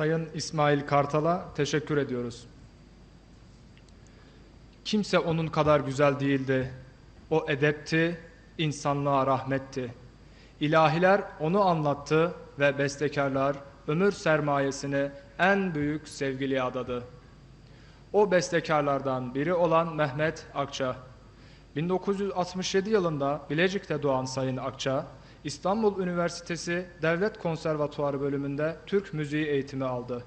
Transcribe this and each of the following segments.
Sayın İsmail Kartal'a teşekkür ediyoruz. Kimse onun kadar güzel değildi. O edepti, insanlığa rahmetti. İlahiler onu anlattı ve bestekarlar ömür sermayesini en büyük sevgiliye adadı. O bestekarlardan biri olan Mehmet Akça. 1967 yılında Bilecik'te doğan Sayın Akça, İstanbul Üniversitesi Devlet Konservatuarı bölümünde Türk müziği eğitimi aldı.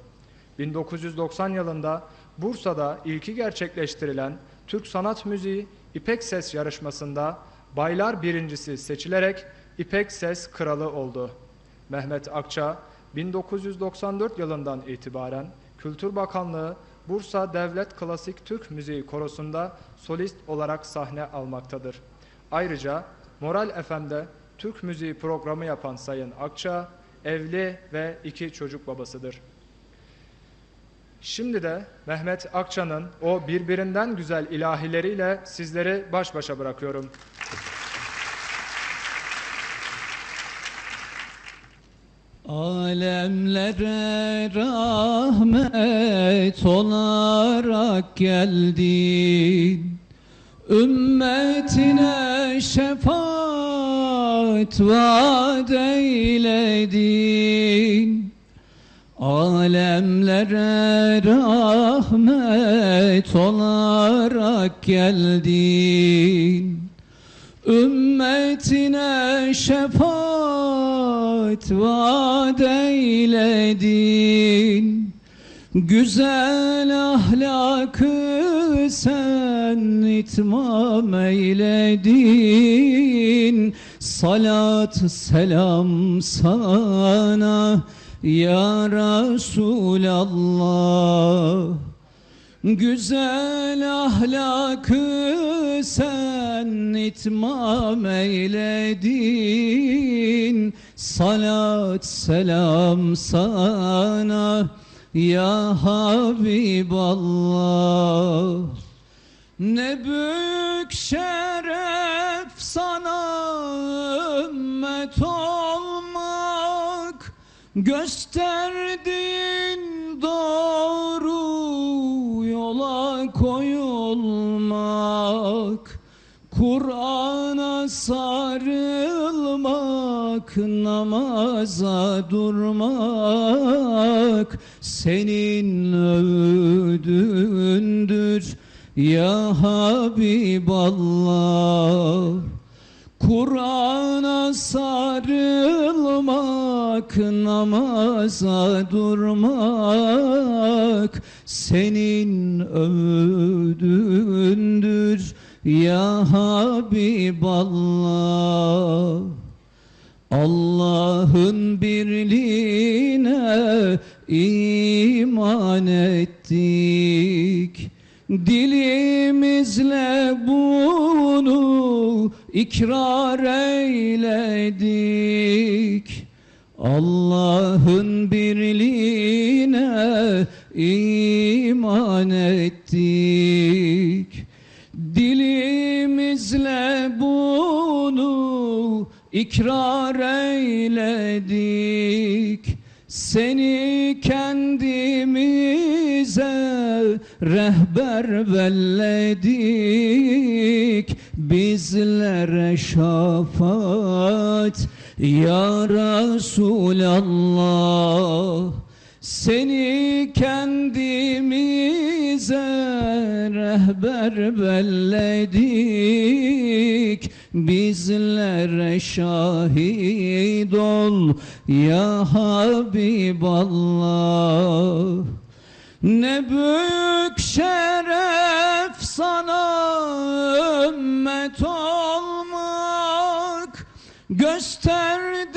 1990 yılında Bursa'da ilki gerçekleştirilen Türk Sanat Müziği İpek Ses yarışmasında baylar birincisi seçilerek İpek Ses kralı oldu. Mehmet Akça 1994 yılından itibaren Kültür Bakanlığı Bursa Devlet Klasik Türk Müziği Korosu'nda solist olarak sahne almaktadır. Ayrıca Moral FM'de Türk müziği programı yapan Sayın Akça, evli ve iki çocuk babasıdır. Şimdi de Mehmet Akça'nın o birbirinden güzel ilahileriyle sizleri baş başa bırakıyorum. Alemlere rahmet olarak geldin Ümmetine şefaat vaat eyledin Alemlere rahmet olarak geldin. Ümmetine şefaat vaat eyledin. Güzel ahlakı sen itmam eyledin Salat selam sana ya Resulallah. Güzel ahlakı sen itmam eyledin. Salat selam sana ya Habiballah. Ne büyük şeref sana ümmet olmak Gösterdiğin doğru yola koyulmak Kur'an'a sarılmak, namaza durmak senin övdüğündür ya Habiballah. Kur'an'a sarılmak, namaza durmak senin övdüğündür ya Habiballah. Allah'ın birliğine iman ettik. Dilimizle bunu ikrar eyledik. Allah'ın birliğine iman ettik. Dilimizle bunu ikrar eyledik. Seni kendimize rehber belledik. Bizlere şafaat ya Resulallah. Seni kendimize rehber belledik Bizlere şahit ol ya Habiballah Ne büyük şeref sana ümmet olmak Gösterdin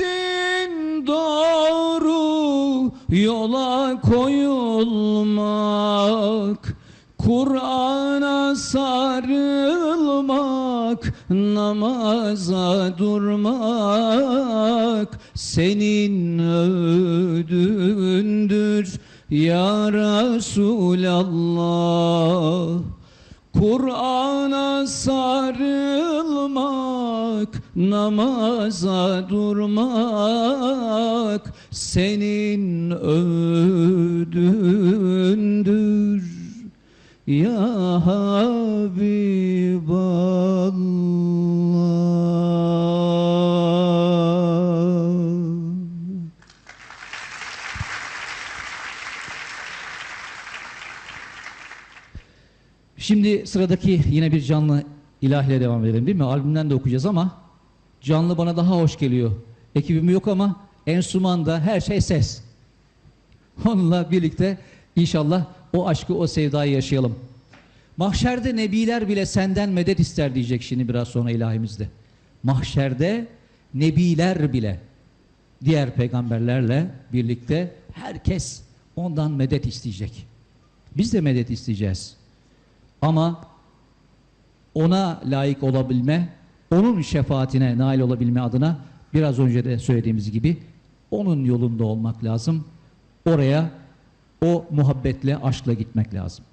doğru yola koyulmak Kur'an'a sarılmak, namaza durmak senin övdüğündür ya Resulallah. Kur'an'a sarılmak namaza durmak senin ödündür. Ya Habiballah. Şimdi sıradaki yine bir canlı ilahiyle devam edelim değil mi? Albümden de okuyacağız ama canlı bana daha hoş geliyor. Ekibim yok ama enstrümanda her şey ses. Onunla birlikte inşallah o aşkı, o sevdayı yaşayalım. Mahşerde nebiler bile senden medet ister diyecek şimdi biraz sonra ilahimizde. Mahşerde nebiler bile diğer peygamberlerle birlikte herkes ondan medet isteyecek. Biz de medet isteyeceğiz. Ama ona layık olabilme, onun şefaatine nail olabilme adına biraz önce de söylediğimiz gibi onun yolunda olmak lazım. Oraya o muhabbetle, aşkla gitmek lazım.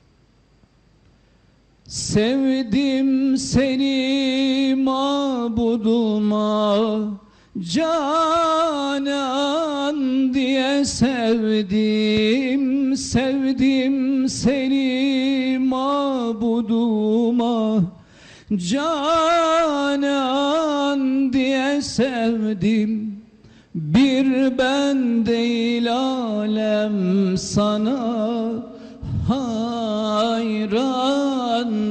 Sevdim seni mabuduma Canan diye sevdim Sevdim seni mabuduma Canan diye sevdim. Bir ben değil alem sana hayran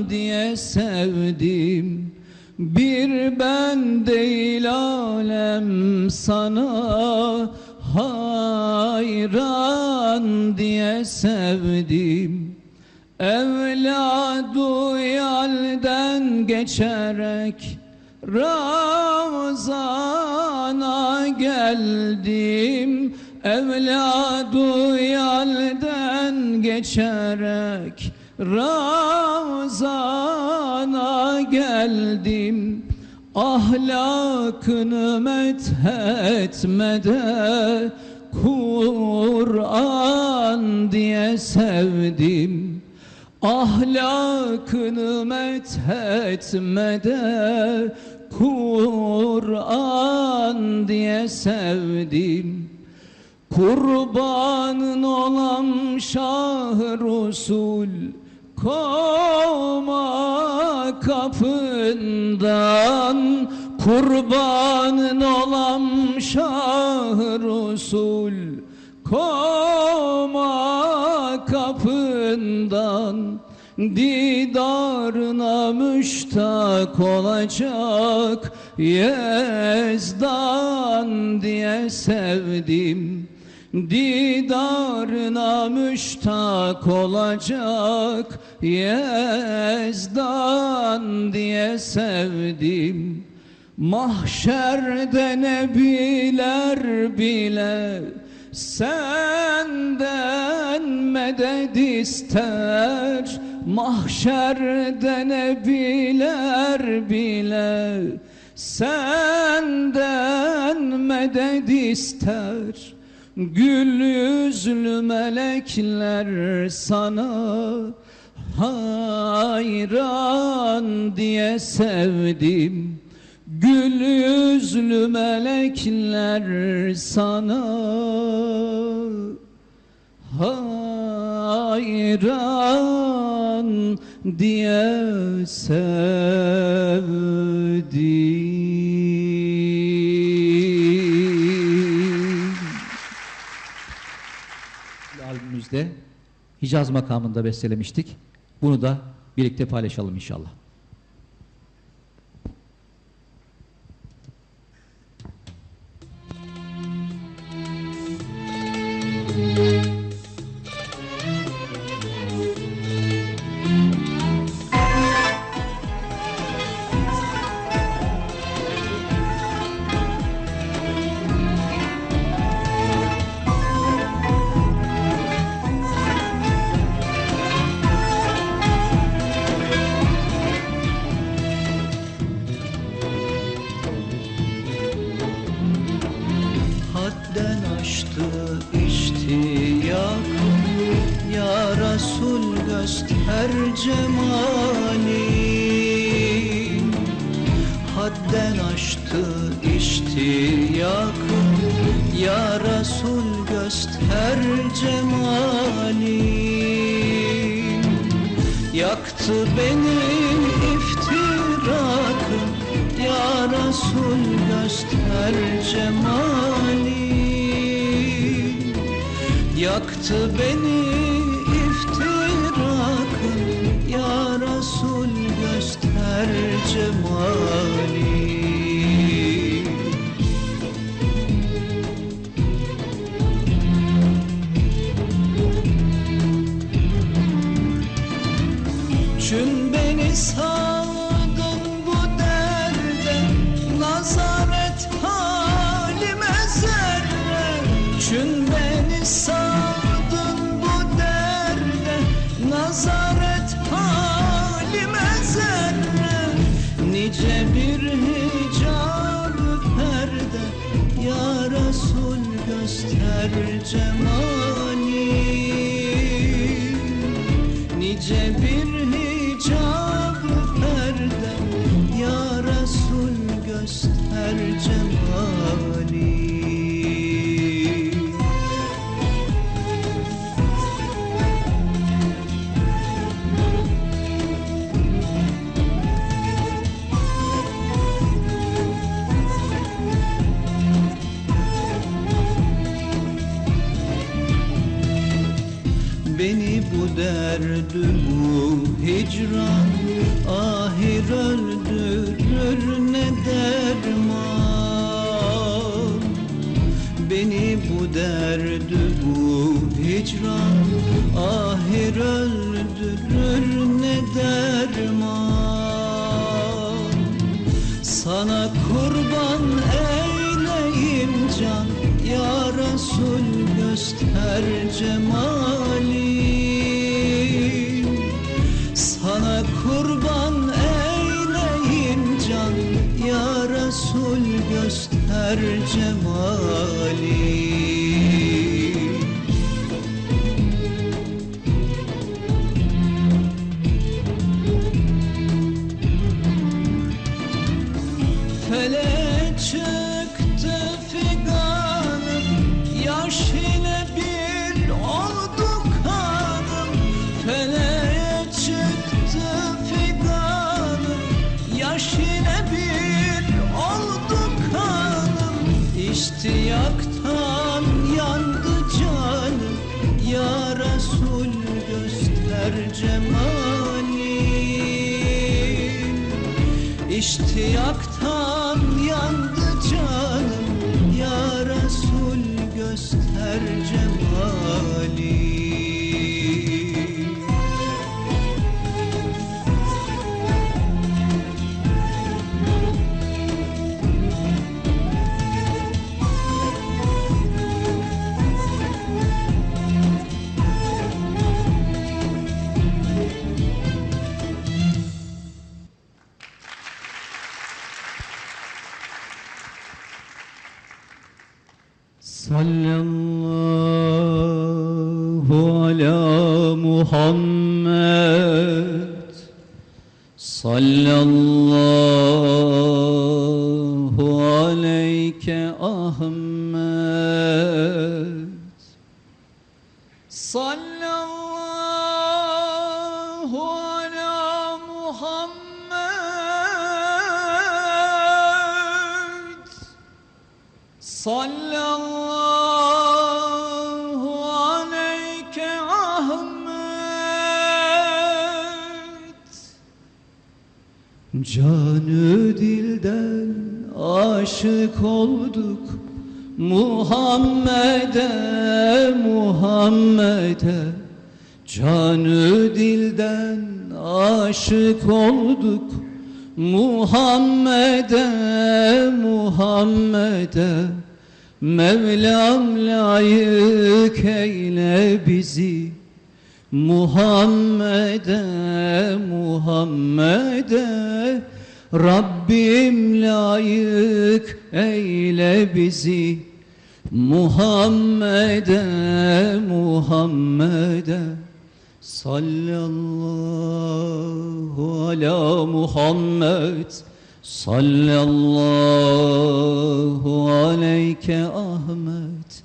diye sevdim. Bir ben değil alem sana hayran diye sevdim Evladu yalden geçerek Ramazana geldim. Evladu yalden geçerek Ramazana geldim. Ahlakını methetmede Kur'an diye sevdim Ahlakını methetmede Kur'an diye sevdim. Kurbanın olam şah Resul Koma kapından. Kurbanın olam şah Resul Koma Didarına müştak olacak Yezdan diye sevdim. Didarına müştak olacak Yezdan diye sevdim. Mahşerde nebiler bile Senden medet ister Mahşerde nebiler bile Senden medet ister. Gül yüzlü melekler sana hayran diye sevdim. Gül yüzlü melekler sana hayran diye sevdim. Albümümüzde Hicaz makamında bestelemiştik. Bunu da birlikte paylaşalım inşallah. Hadden göster cemali hadden aştı iştiyakum Ya Resul göster cemalin Yaktı benim iftirakım Ya Resul göster cemalin Yaktı beni göster göster cemali Nice bir Beni bu derdü bu hicran Ahir öldürür ne derman. Beni bu derdü bu hicran Ahir öldürür ne derman. Sana kurban eyleyim can. Ya Resul göster cemali Yaş ile bir oldu kanım İştiyaktan yandı canım. Ya Resul göster cemali İştiyaktan Sallallahu ala Muhammed. Sallallahu aleyke Ahmet Canı dilden aşık olduk Muhammed'e Muhammed'e Canı dilden aşık olduk. Muhammed'e Muhammed'e Mevlam layık eyle bizi. Muhammed'e Muhammed'e Rabbim layık eyle bizi. Muhammed'e Muhammed'e. Sallallahu ala Muhammed. Sallallahu aleyke Ahmet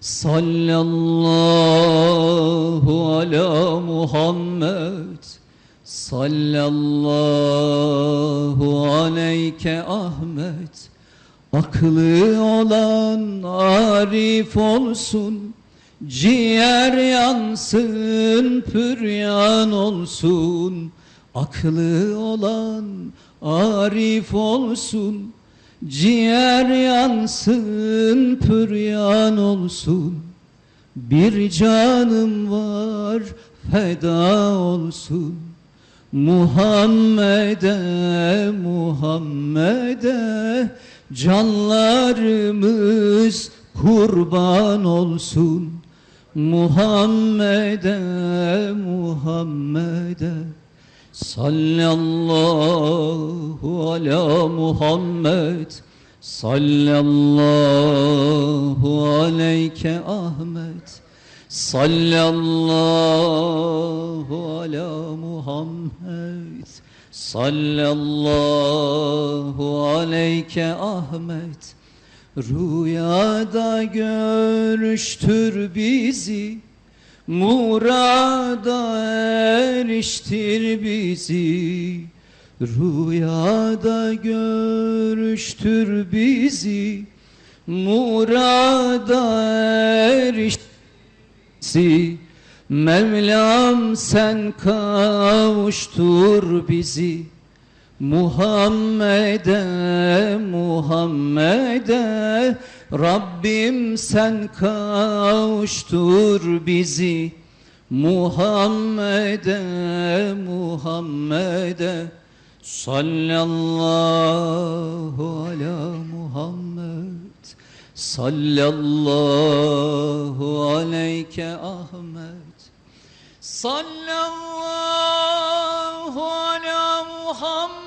Sallallahu ala Muhammed Sallallahu aleyke Ahmet. Aklı olan arif olsun Ciğer yansın püryan olsun. Aklı olan arif olsun Ciğer yansın püryan olsun. Bir canım var feda olsun Muhammed'e Muhammed'e Canlarımız kurban olsun. Muhammed'e Muhammed'e Sallallahu ala Muhammed Sallallahu aleyke Ahmet Sallallahu ala Muhammed. Sallallahu aleyke Ahmet. Rüyada görüştür bizi. Murada eriştir bizi. Rüyada görüştür bizi. Murada eriştir bizi Mevlam sen kavuştur bizi. Muhammed'e Muhammed'e Rabbim sen kavuştur bizi. Muhammed'e Muhammed'e Sallallahu ala Muhammed Sallallahu aleyke Ahmet. Sallallahu ala Muhammed